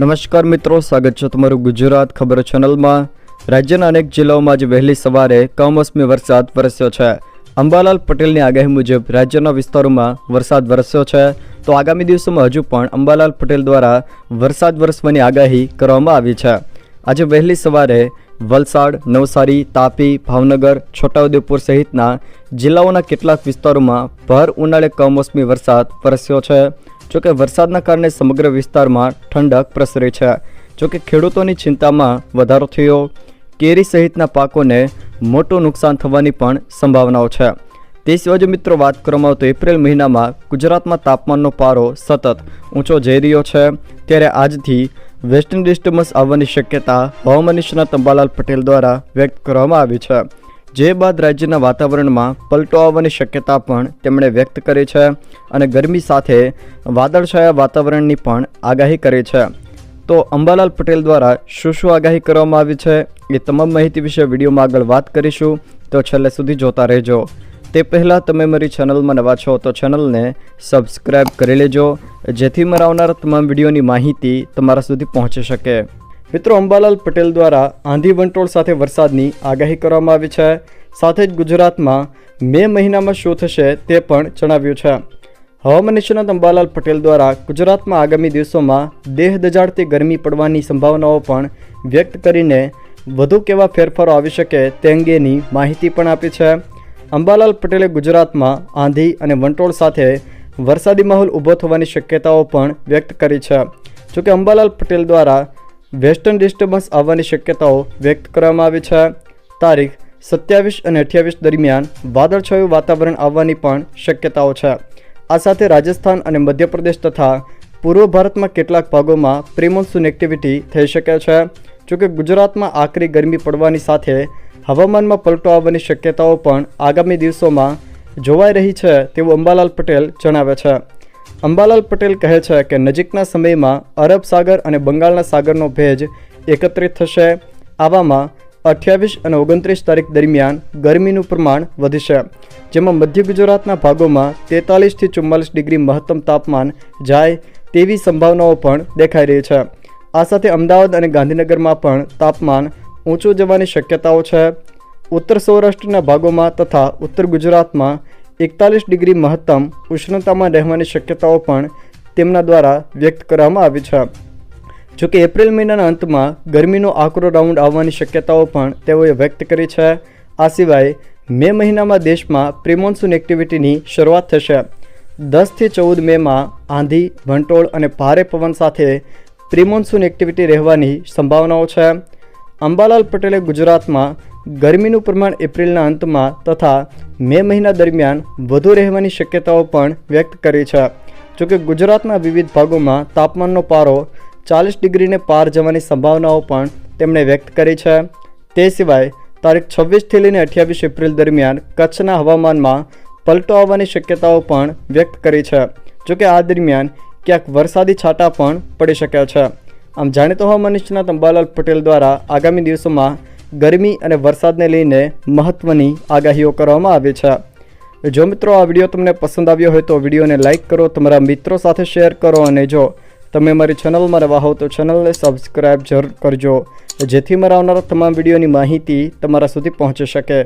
નમસ્કાર મિત્રો, સ્વાગત છે તમારું ગુજરાત ખબર ચેનલમાં. રાજ્યના અનેક જિલ્લાઓમાં આજે વહેલી સવારે કમોસમી વરસાદ વરસ્યો છે. અંબાલાલ પટેલની આગાહી મુજબ રાજ્યના વિસ્તારોમાં વરસાદ વરસ્યો છે. તો આગામી દિવસોમાં હજુ પણ અંબાલાલ પટેલ દ્વારા વરસાદ વરસવાની આગાહી કરવામાં આવી છે. આજે વહેલી સવારે વલસાડ, નવસારી, તાપી, ભાવનગર, છોટાઉદેપુર સહિતના જિલ્લાઓના કેટલાક વિસ્તારોમાં ભર ઉનાળે કમોસમી વરસાદ વરસ્યો છે. જોકે વરસાદના કારણે સમગ્ર વિસ્તારમાં ઠંડક પ્રસરી છે. જોકે ખેડૂતોની ચિંતામાં વધારો થયો. કેરી સહિતના પાકોને મોટું નુકસાન થવાની પણ સંભાવનાઓ છે. તે સિવાય મિત્રો વાત કરવામાં આવતો એપ્રિલ મહિનામાં ગુજરાતમાં તાપમાનનો પારો સતત ઊંચો જઈ રહ્યો છે. ત્યારે આજથી વેસ્ટર્ન ડિસ્ટર્બન્સ આવવાની શક્યતા હવામાન નિષ્ણાત અંબાલાલ પટેલ દ્વારા વ્યક્ત કરવામાં આવી છે. જે બાદ રાજ્યના વાતાવરણમાં પલટો આવવાની શક્યતા પણ તેમણે વ્યક્ત કરી છે અને ગરમી સાથે વાદળછાયા વાતાવરણની પણ આગાહી કરી છે. તો અંબાલાલ પટેલ દ્વારા શું શું આગાહી કરવામાં આવી છે એ તમામ માહિતી વિશે વિડીયોમાં આગળ વાત કરીશું. તો છેલ્લે સુધી જોતા રહેજો. તે પહેલાં તમે મારી ચેનલમાં નવા છો તો ચેનલને સબસ્ક્રાઈબ કરી લેજો, જેથી મારા આવનારા તમામ વિડીયોની માહિતી તમારા સુધી પહોંચી શકે. મિત્રો, અંબાલાલ પટેલ દ્વારા આંધી વંટોળ સાથે વરસાદની આગાહી કરવામાં આવી છે. સાથે જ ગુજરાતમાં મે મહિનામાં શું થશે તે પણ જણાવ્યું છે. હવામાન નિષ્ણાત અંબાલાલ પટેલ દ્વારા ગુજરાતમાં આગામી દિવસોમાં દેહ દજાડતી ગરમી પડવાની સંભાવનાઓ પણ વ્યક્ત કરીને વધુ કેવા ફેરફારો આવી શકે તે અંગેની માહિતી પણ આપી છે. અંબાલાલ પટેલે ગુજરાતમાં આંધી અને વંટોળ સાથે વરસાદી માહોલ ઊભો થવાની શક્યતાઓ પણ વ્યક્ત કરી છે. જોકે અંબાલાલ પટેલ દ્વારા વેસ્ટર્ન ડિસ્ટર્બન્સ આવવાની શક્યતાઓ વ્યક્ત કરવામાં આવી છે. તારીખ સત્યાવીસ અને અઠ્યાવીસ દરમિયાન વાદળછાયું વાતાવરણ આવવાની પણ શક્યતાઓ છે. આ સાથે રાજસ્થાન અને મધ્યપ્રદેશ તથા પૂર્વ ભારતમાં કેટલાક ભાગોમાં પ્રિમોન્સૂન એક્ટિવિટી થઈ શકે છે. જોકે ગુજરાતમાં આકરી ગરમી પડવાની સાથે હવામાનમાં પલટો આવવાની શક્યતાઓ પણ આગામી દિવસોમાં જોવાઈ રહી છે તેવું અંબાલાલ પટેલ જણાવે છે. અંબાલાલ પટેલ કહે છે કે નજીકના સમયમાં અરબ સાગર અને બંગાળના સાગરનો ભેજ એકત્રિત થશે. આવામાં અઠ્યાવીસ અને ઓગણત્રીસ તારીખ દરમિયાન ગરમીનું પ્રમાણ વધશે. જેમાં મધ્ય ગુજરાતના ભાગોમાં તેતાલીસથી ચુમ્માલીસ ડિગ્રી મહત્તમ તાપમાન જાય તેવી સંભાવનાઓ પણ દેખાઈ રહી છે. આ સાથે અમદાવાદ અને ગાંધીનગરમાં પણ તાપમાન ઊંચું જવાની શક્યતાઓ છે. ઉત્તર સૌરાષ્ટ્રના ભાગોમાં તથા ઉત્તર ગુજરાતમાં એકતાલીસ ડિગ્રી મહત્તમ ઉષ્ણતામાં રહેવાની શક્યતાઓ પણ તેમના દ્વારા વ્યક્ત કરવામાં આવી છે. જોકે એપ્રિલ મહિનાના અંતમાં ગરમીનો આકરો રાઉન્ડ આવવાની શક્યતાઓ પણ તેઓએ વ્યક્ત કરી છે. આ સિવાય મે મહિનામાં દેશમાં પ્રિમોન્સૂન એક્ટિવિટીની શરૂઆત થશે. દસથી ચૌદ મેમાં આંધી વંટોળ અને ભારે પવન સાથે પ્રિમોન્સૂન એક્ટિવિટી રહેવાની સંભાવનાઓ છે. અંબાલાલ પટેલે ગુજરાતમાં ગરમીનું પ્રમાણ એપ્રિલના અંતમાં તથા મે મહિના દરમિયાન વધુ રહેવાની શક્યતાઓ પણ વ્યક્ત કરી છે. જોકે ગુજરાતના વિવિધ ભાગોમાં તાપમાનનો પારો ચાલીસ ડિગ્રીને પાર જવાની સંભાવનાઓ પણ તેમણે વ્યક્ત કરી છે. તે સિવાય તારીખ છવ્વીસથી લઈને અઠ્યાવીસ એપ્રિલ દરમિયાન કચ્છના હવામાનમાં પલટો આવવાની શક્યતાઓ પણ વ્યક્ત કરી છે. જોકે આ દરમિયાન ક્યાંક વરસાદી છાંટા પણ પડી શકે છે. આમ જાણીતો હવામાન નિષ્ણાત અંબાલાલ પટેલ દ્વારા આગામી દિવસોમાં ગરમી અને વરસાદને લઈને મહત્ત્વની આગાહીઓ કરવામાં આવી છે. જો મિત્રો આ વીડિયો તમને પસંદ આવ્યો હોય તો વિડીયોને લાઇક કરો, તમારા મિત્રો સાથે શેર કરો અને જો તમે મારી ચેનલમાં નવા હો તો ચેનલને સબસ્ક્રાઈબ જરૂર કરજો, જેથી મારા આવનારા તમામ વિડીયોની માહિતી તમારા સુધી પહોંચી શકે.